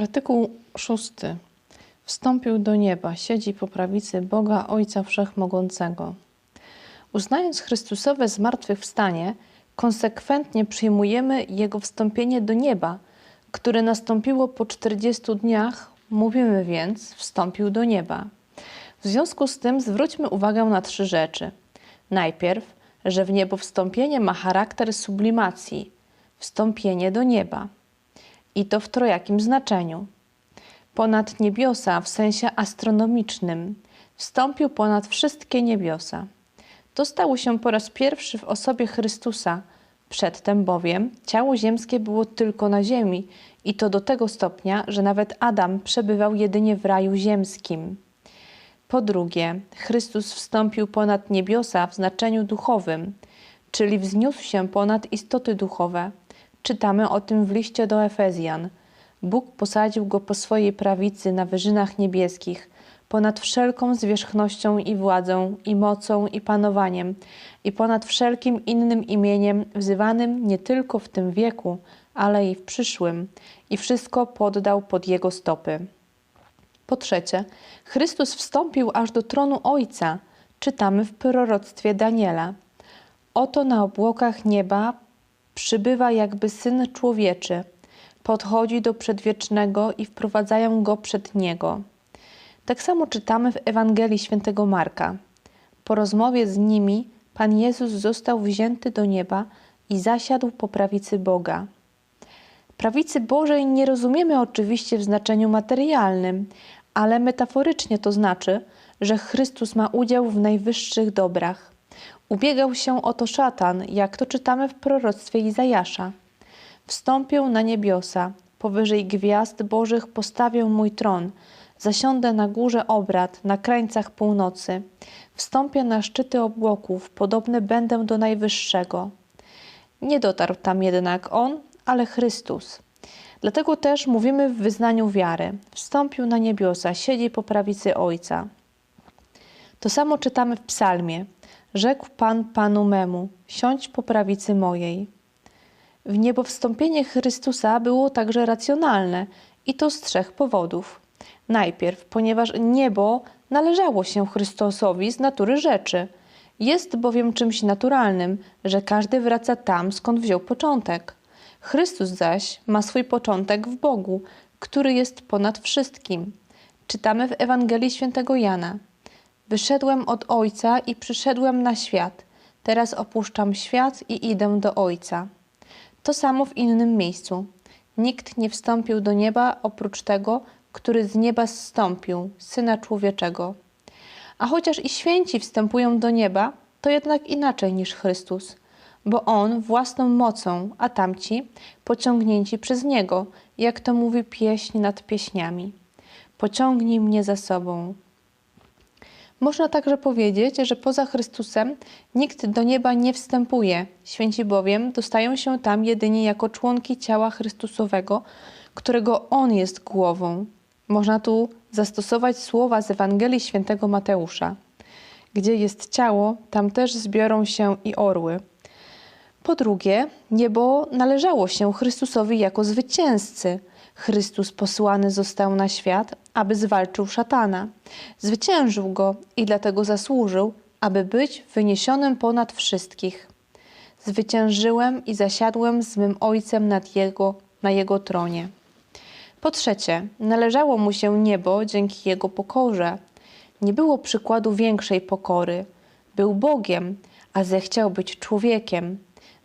Artykuł 6. Wstąpił do nieba, siedzi po prawicy Boga Ojca Wszechmogącego. Uznając Chrystusowe zmartwychwstanie, konsekwentnie przyjmujemy Jego wstąpienie do nieba, które nastąpiło po 40 dniach, mówimy więc, wstąpił do nieba. W związku z tym zwróćmy uwagę na trzy rzeczy. Najpierw, że w niebo wstąpienie ma charakter sublimacji, wstąpienie do nieba. I to w trojakim znaczeniu. Ponad niebiosa w sensie astronomicznym, wstąpił ponad wszystkie niebiosa. To stało się po raz pierwszy w osobie Chrystusa. Przedtem bowiem ciało ziemskie było tylko na ziemi i to do tego stopnia, że nawet Adam przebywał jedynie w raju ziemskim. Po drugie, Chrystus wstąpił ponad niebiosa w znaczeniu duchowym, czyli wzniósł się ponad istoty duchowe. Czytamy o tym w liście do Efezjan. Bóg posadził go po swojej prawicy na wyżynach niebieskich, ponad wszelką zwierzchnością i władzą, i mocą, i panowaniem, i ponad wszelkim innym imieniem, wzywanym nie tylko w tym wieku, ale i w przyszłym, i wszystko poddał pod jego stopy. Po trzecie, Chrystus wstąpił aż do tronu Ojca, czytamy w proroctwie Daniela. Oto na obłokach nieba przybywa jakby Syn Człowieczy, podchodzi do Przedwiecznego i wprowadzają go przed Niego. Tak samo czytamy w Ewangelii Świętego Marka. Po rozmowie z nimi Pan Jezus został wzięty do nieba i zasiadł po prawicy Boga. Prawicy Bożej nie rozumiemy oczywiście w znaczeniu materialnym, ale metaforycznie to znaczy, że Chrystus ma udział w najwyższych dobrach. Ubiegał się o to szatan, jak to czytamy w proroctwie Izajasza. Wstąpię na niebiosa, powyżej gwiazd Bożych postawię mój tron, zasiądę na górze obrad, na krańcach północy. Wstąpię na szczyty obłoków, podobny będę do Najwyższego. Nie dotarł tam jednak On, ale Chrystus. Dlatego też mówimy w wyznaniu wiary. Wstąpił na niebiosa, siedzi po prawicy Ojca. To samo czytamy w psalmie. Rzekł Pan Panu memu, siądź po prawicy mojej. W niebo wstąpienie Chrystusa było także racjonalne i to z trzech powodów. Najpierw, ponieważ niebo należało się Chrystusowi z natury rzeczy. Jest bowiem czymś naturalnym, że każdy wraca tam, skąd wziął początek. Chrystus zaś ma swój początek w Bogu, który jest ponad wszystkim. Czytamy w Ewangelii Świętego Jana. Wyszedłem od Ojca i przyszedłem na świat. Teraz opuszczam świat i idę do Ojca. To samo w innym miejscu. Nikt nie wstąpił do nieba oprócz tego, który z nieba zstąpił, Syna Człowieczego. A chociaż i święci wstępują do nieba, to jednak inaczej niż Chrystus, bo On własną mocą, a tamci pociągnięci przez Niego, jak to mówi pieśń nad pieśniami. Pociągnij mnie za sobą. Można także powiedzieć, że poza Chrystusem nikt do nieba nie wstępuje. Święci bowiem dostają się tam jedynie jako członki ciała Chrystusowego, którego On jest głową. Można tu zastosować słowa z Ewangelii Świętego Mateusza. Gdzie jest ciało, tam też zbiorą się i orły. Po drugie, niebo należało się Chrystusowi jako zwycięzcy. Chrystus posłany został na świat, aby zwalczył szatana. Zwyciężył go i dlatego zasłużył, aby być wyniesionym ponad wszystkich. Zwyciężyłem i zasiadłem z mym Ojcem nad jego, na jego tronie. Po trzecie, należało mu się niebo dzięki jego pokorze. Nie było przykładu większej pokory. Był Bogiem, a zechciał być człowiekiem.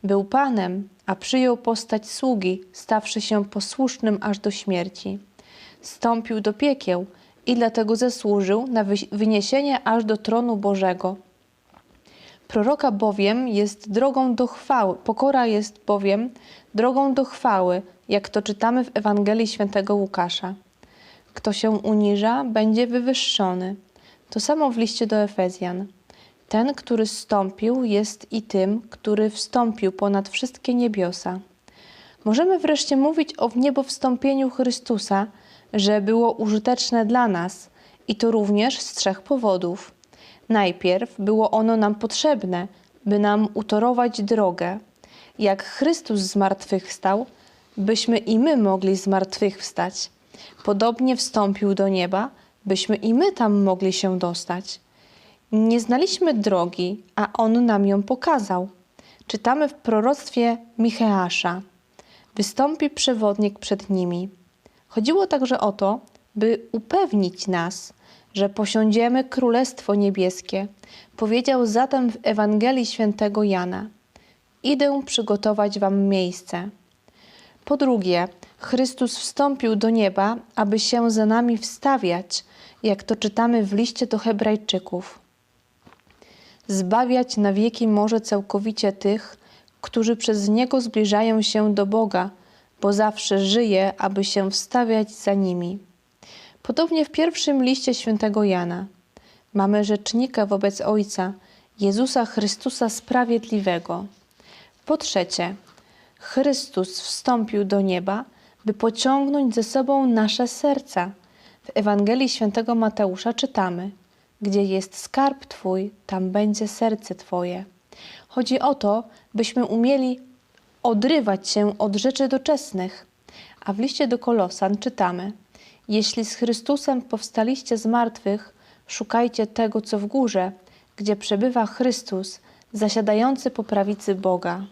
Był Panem, a przyjął postać sługi, stawszy się posłusznym aż do śmierci. Stąpił do piekieł i dlatego zasłużył na wyniesienie aż do tronu Bożego. Proroka bowiem jest drogą do chwały, pokora jest bowiem drogą do chwały, jak to czytamy w Ewangelii Świętego Łukasza. Kto się uniża, będzie wywyższony. To samo w liście do Efezjan. Ten, który zstąpił, jest i tym, który wstąpił ponad wszystkie niebiosa. Możemy wreszcie mówić o wniebowstąpieniu Chrystusa, że było użyteczne dla nas i to również z trzech powodów. Najpierw było ono nam potrzebne, by nam utorować drogę. Jak Chrystus zmartwychwstał, byśmy i my mogli zmartwychwstać. podobnie wstąpił do nieba, byśmy i my tam mogli się dostać. Nie znaliśmy drogi, a on nam ją pokazał. Czytamy w proroctwie Micheasza. Wystąpi przewodnik przed nimi. Chodziło także o to, by upewnić nas, że posiądziemy Królestwo Niebieskie. Powiedział zatem w Ewangelii Świętego Jana: Idę przygotować wam miejsce. Po drugie, Chrystus wstąpił do nieba, aby się za nami wstawiać, jak to czytamy w liście do Hebrajczyków. Zbawiać na wieki może całkowicie tych, którzy przez Niego zbliżają się do Boga, bo zawsze żyje, aby się wstawiać za nimi. Podobnie w pierwszym liście świętego Jana mamy rzecznika wobec Ojca, Jezusa Chrystusa Sprawiedliwego. Po trzecie, Chrystus wstąpił do nieba, by pociągnąć ze sobą nasze serca. W Ewangelii świętego Mateusza czytamy: Gdzie jest skarb Twój, tam będzie serce Twoje. Chodzi o to, byśmy umieli odrywać się od rzeczy doczesnych. A w liście do Kolosan czytamy: Jeśli z Chrystusem powstaliście z martwych, szukajcie tego, co w górze, gdzie przebywa Chrystus, zasiadający po prawicy Boga.